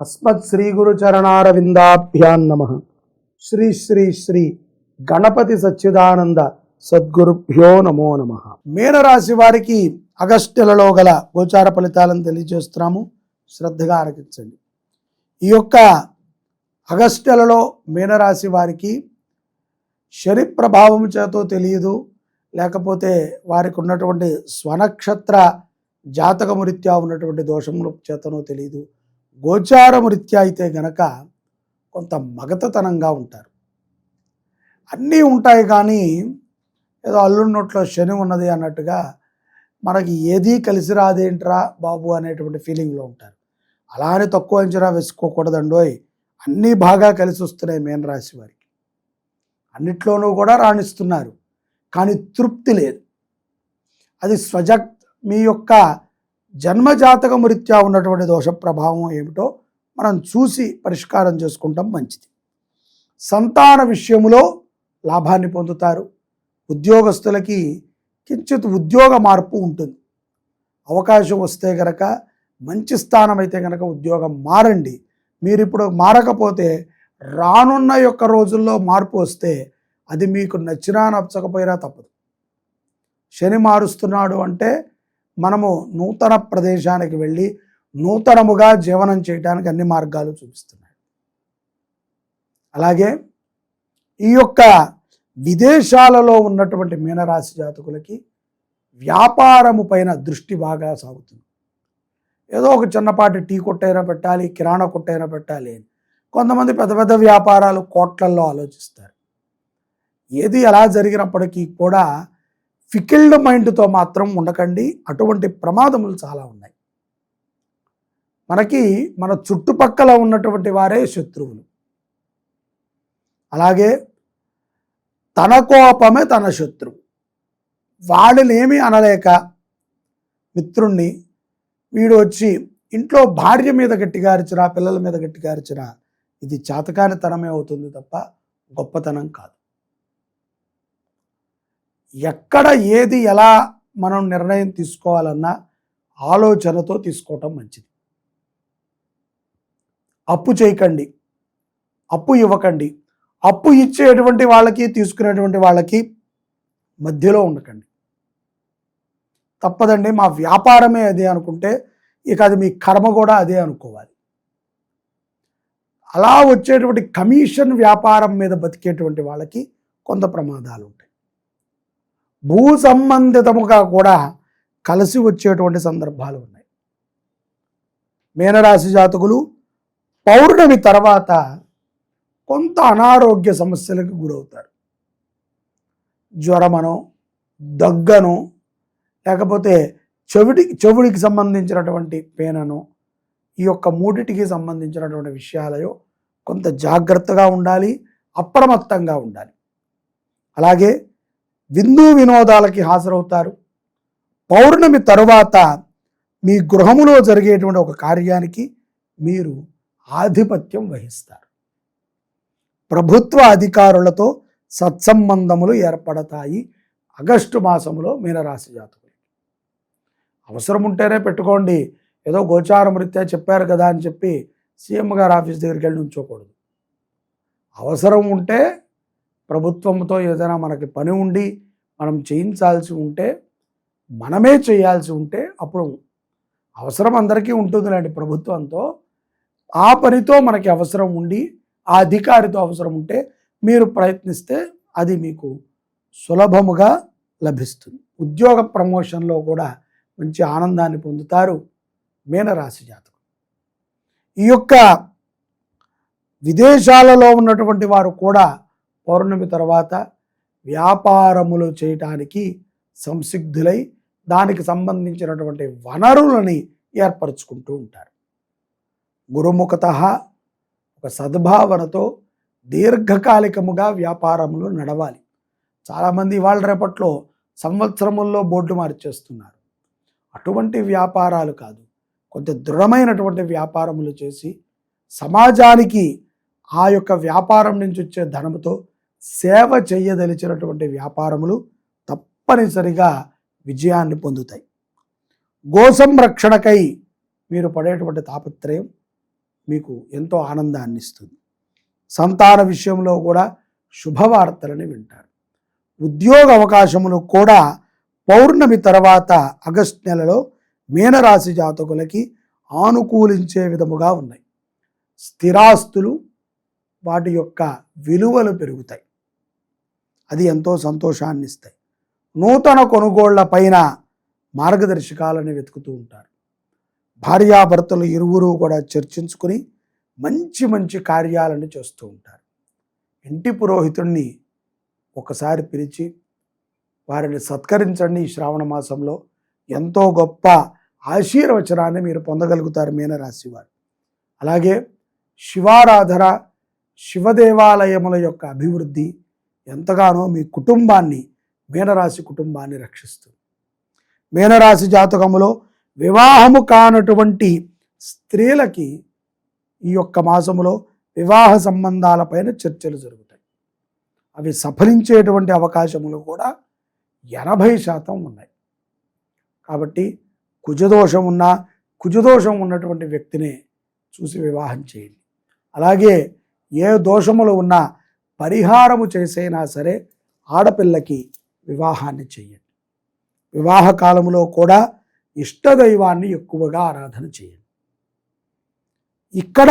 అస్మత్ శ్రీ గురు చరణారవిందాభ్యాన్ నమ. శ్రీ శ్రీ శ్రీ గణపతి సచ్చిదానంద సద్గురుభ్యో నమో నమ. మీనరాశి వారికి అగస్టులలో గల గోచార ఫలితాలను తెలియజేస్తున్నాము. శ్రద్ధగా ఆరగించండి ఈ యొక్క అగస్టులలో మీనరాశి వారికి శని ప్రభావం చేతో తెలియదు. లేకపోతే వారికి ఉన్నటువంటి స్వనక్షత్ర జాతకము రీత్యా ఉన్నటువంటి దోషముల చేతనో తెలియదు. గోచారం రీత్యా అయితే గనక కొంత మగతతనంగా ఉంటారు. అన్నీ ఉంటాయి కానీ ఏదో అల్లున్నట్లో శని ఉన్నది అన్నట్టుగా మనకి ఏదీ కలిసి రాదేంట్రా బాబు అనేటువంటి ఫీలింగ్లో ఉంటారు. అలా అని తక్కువ అంచనా వేసుకోకూడదండోయ్ అన్నీ బాగా కలిసి వస్తున్నాయి మేన రాశి వారికి. అన్నిట్లోనూ కూడా రాణిస్తున్నారు కానీ తృప్తి లేదు. అది స్వజ మీ యొక్క జన్మజాతకము రీత్యా ఉన్నటువంటి దోష ప్రభావం ఏమిటో మనం చూసి పరిష్కారం చేసుకుంటాం మంచిది. సంతాన విషయంలో లాభాన్ని పొందుతారు. ఉద్యోగస్తులకి కించిత్ ఉద్యోగ మార్పు ఉంటుంది. అవకాశం వస్తే గనక మంచి స్థానం అయితే కనుక ఉద్యోగం మారండి. మీరు ఇప్పుడు మారకపోతే రానున్న యొక్క రోజుల్లో మార్పు వస్తే అది మీకు నచ్చినా నచ్చకపోయినా తప్పదు. శని మారుస్తున్నాడు అంటే మనము నూతన ప్రదేశానికి వెళ్ళి నూతనముగా జీవనం చేయడానికి అన్ని మార్గాలు చూపిస్తున్నాడు అలాగే ఈ యొక్క విదేశాలలో ఉన్నటువంటి మీనరాశి జాతకులకి వ్యాపారము పైన దృష్టి బాగా సాగుతుంది. ఏదో ఒక చిన్నపాటి టీ కొట్టైనా పెట్టాలి కిరాణా కొట్టైనా పెట్టాలి అని. కొంతమంది పెద్ద పెద్ద వ్యాపారాలు కోట్లల్లో ఆలోచిస్తారు. ఏది ఎలా జరిగినప్పటికీ కూడా ఫికిల్డ్ మైండ్తో మాత్రం ఉండకండి. అటువంటి ప్రమాదములు చాలా ఉన్నాయి. మనకి మన చుట్టుపక్కల ఉన్నటువంటి వారే శత్రువులు. అలాగే తన కోపమే తన శత్రువు. వాళ్ళనేమి అనలేక మిత్రుణ్ణి వీడు వచ్చి ఇంట్లో భార్య మీద గట్టిగా అరిచినా పిల్లల మీద గట్టిగా అరిచినా ఇది చాతకానితనమే అవుతుంది తప్ప గొప్పతనం కాదు. ఎక్కడ ఏది ఎలా మనం నిర్ణయం తీసుకోవాలన్నా ఆలోచనతో తీసుకోవటం మంచిది. అప్పు చేయకండి. అప్పు ఇవ్వకండి. అప్పు ఇచ్చేటువంటి వాళ్ళకి తీసుకునేటువంటి వాళ్ళకి మధ్యలో ఉండకండి. తప్పదండి. మా వ్యాపారమే అదే అనుకుంటే ఇక అది మీ కర్మ కూడా అదే అనుకోవాలి. అలా వచ్చేటువంటి కమిషన్ వ్యాపారం మీద బతికేటువంటి వాళ్ళకి కొంత ప్రమాదాలు ఉంటాయి. భూ సంబంధితముగా కూడా కలిసి వచ్చేటువంటి సందర్భాలు ఉన్నాయి. మీనరాశి జాతకులు పౌర్ణమి తర్వాత కొంత అనారోగ్య సమస్యలకు గురవుతారు. జ్వరమనో దగ్గను లేకపోతే చెవిటి చెవుడికి సంబంధించినటువంటి పేనను ఈ యొక్క మూడిటికి సంబంధించినటువంటి విషయాలయో కొంత జాగ్రత్తగా ఉండాలి అప్రమత్తంగా ఉండాలి. అలాగే విందు వినోదాలకి హాజరవుతారు. పౌర్ణమి తరువాత మీ గృహములో జరిగేటువంటి ఒక కార్యానికి మీరు ఆధిపత్యం వహిస్తారు. ప్రభుత్వ అధికారులతో సత్సంబంధములు ఏర్పడతాయి. ఆగస్టు మాసంలో మీనరాశి జాతకులు అవసరం ఉంటేనే పెట్టుకోండి. ఏదో గోచారం రీత్యా చెప్పారు కదా అని చెప్పి సీఎం గారు ఆఫీస్ దగ్గరికి వెళ్ళి ఉంచోకూడదు అవసరం ఉంటే ప్రభుత్వంతో ఏదైనా మనకి పని ఉండి మనం చేయించాల్సి ఉంటే మనమే చేయాల్సి ఉంటే అప్పుడు అవసరం అందరికీ ఉంటుందిలేండి ప్రభుత్వంతో. ఆ పనితో మనకి అవసరం ఉండి ఆ అధికారితో అవసరం ఉంటే మీరు ప్రయత్నిస్తే అది మీకు సులభముగా లభిస్తుంది. ఉద్యోగ ప్రమోషన్లో కూడా మంచి ఆనందాన్ని పొందుతారు మీనరాశి జాతకం ఈ యొక్క విదేశాలలో ఉన్నటువంటి వారు కూడా పౌర్ణమి తర్వాత వ్యాపారములు చేయటానికి సంసిగ్ధులై దానికి సంబంధించినటువంటి వనరులని ఏర్పరచుకుంటూ ఉంటారు. గురుముఖత ఒక సద్భావనతో దీర్ఘకాలికముగా వ్యాపారములు నడవాలి. చాలామంది ఇవాళ రేపట్లో సంవత్సరముల్లో బోర్డు మార్చేస్తున్నారు. అటువంటి వ్యాపారాలు కాదు. కొంత దృఢమైనటువంటి వ్యాపారములు చేసి సమాజానికి ఆ యొక్క వ్యాపారం నుంచి వచ్చే ధనముతో సేవ చేయదలిచినటువంటి వ్యాపారములు తప్పనిసరిగా విజయాన్ని పొందుతాయి. గోసంరక్షణకై మీరు పడేటువంటి తాపత్రయం మీకు ఎంతో ఆనందాన్ని ఇస్తుంది. సంతాన విషయంలో కూడా శుభవార్తలని వింటారు. ఉద్యోగ అవకాశములు కూడా పౌర్ణమి తర్వాత ఆగస్ట్ నెలలో మీనరాశి జాతకులకి ఆనుకూలించే విధముగా ఉన్నాయి. స్థిరాస్తులు వాటి యొక్క విలువలు పెరుగుతాయి. అది ఎంతో సంతోషాన్ని ఇస్తాయి నూతన కొనుగోళ్ళ పైన మార్గదర్శకాలను వెతుకుతూ ఉంటారు. భార్యాభర్తలు ఇరువురు కూడా చర్చించుకుని మంచి మంచి కార్యాలను చేస్తూ ఉంటారు. ఇంటి పురోహితుణ్ణి ఒకసారి పిలిచి వారిని సత్కరించండి ఈ శ్రావణ మాసంలో. ఎంతో గొప్ప ఆశీర్వచనాన్ని మీరు పొందగలుగుతారు మీన రాశివారు అలాగే శివారాధన శివదేవాలయముల యొక్క అభివృద్ధి ఎంతగానో మీ కుటుంబాన్ని మీనరాశి కుటుంబాన్ని రక్షిస్తుంది మీనరాశి జాతకములో వివాహము కానటువంటి స్త్రీలకి ఈ యొక్క మాసములో వివాహ సంబంధాలపైన చర్చలు జరుగుతాయి. అవి సఫలించేటువంటి అవకాశములు కూడా ఎనభై శాతం ఉన్నాయి. కాబట్టి కుజదోషం ఉన్న కుజదోషం ఉన్నటువంటి వ్యక్తినే చూసి వివాహం చేయండి. అలాగే ఏ దోషములు ఉన్నా పరిహారము చేసైనా సరే ఆడపిల్లకి వివాహాన్ని చేయండి వివాహ కాలంలో కూడా ఇష్టదైవాన్ని ఎక్కువగా ఆరాధన చేయండి ఇక్కడ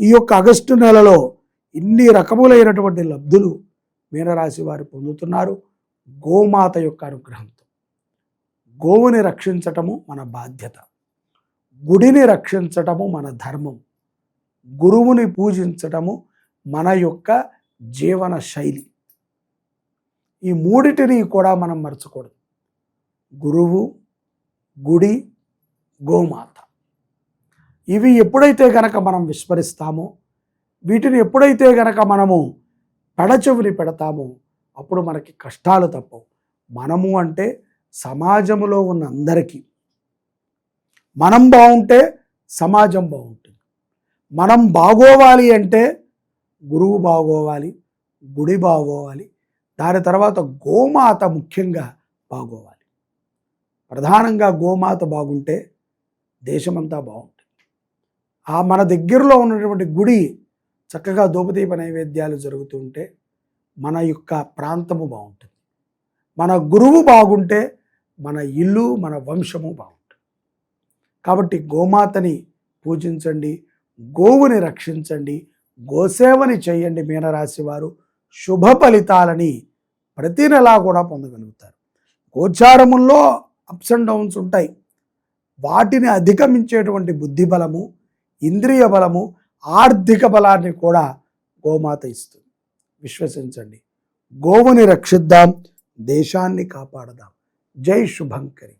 ఈ యొక్క ఆగస్టు నెలలో ఇన్ని రకములైనటువంటి లబ్ధులు మీనరాశి వారు పొందుతున్నారు. గోమాత యొక్క అనుగ్రహంతో. గోవుని రక్షించటము మన బాధ్యత. గుడిని రక్షించటము మన ధర్మం. గురువుని పూజించటము మన యొక్క జీవన శైలి. ఈ మూడిటిని కూడా మనం మర్చకూడదు. గురువు గుడి గోమాత. ఇవి ఎప్పుడైతే గనక మనం విస్మరిస్తామో వీటిని ఎప్పుడైతే గనక మనము పెడచెవిని పెడతామో అప్పుడు మనకి కష్టాలు తప్పవు. మనము అంటే సమాజంలో ఉన్న అందరికీ మనం బాగుంటే సమాజం బాగుంటుంది. మనం బాగోవాలి అంటే గురువు బాగోవాలి గుడి బాగోవాలి దాని తర్వాత గోమాత ముఖ్యంగా బాగోవాలి. ప్రధానంగా గోమాత బాగుంటే దేశమంతా బాగుంటుంది. ఆ మన దగ్గరలో ఉన్నటువంటి గుడి చక్కగా దూపదీప నైవేద్యాలు జరుగుతుంటే మన యొక్క ప్రాంతము బాగుంటుంది. మన గురువు బాగుంటే మన ఇల్లు మన వంశము బాగుంటుంది. కాబట్టి గోమాతని పూజించండి గోవుని రక్షించండి గోసేవని చేయండి మీనరాశి వారు. శుభ ఫలితాలని ప్రతి నెలా కూడా పొందగలుగుతారు. గోచారముల్లో అప్స్ అండ్ డౌన్స్ ఉంటాయి. వాటిని అధిగమించేటువంటి బుద్ధి బలము ఇంద్రియ బలము ఆర్థిక బలాన్ని కూడా గోమాత ఇస్తుంది. విశ్వసించండి. గోవుని రక్షిద్దాం దేశాన్ని కాపాడదాం. జై శుభంకరి.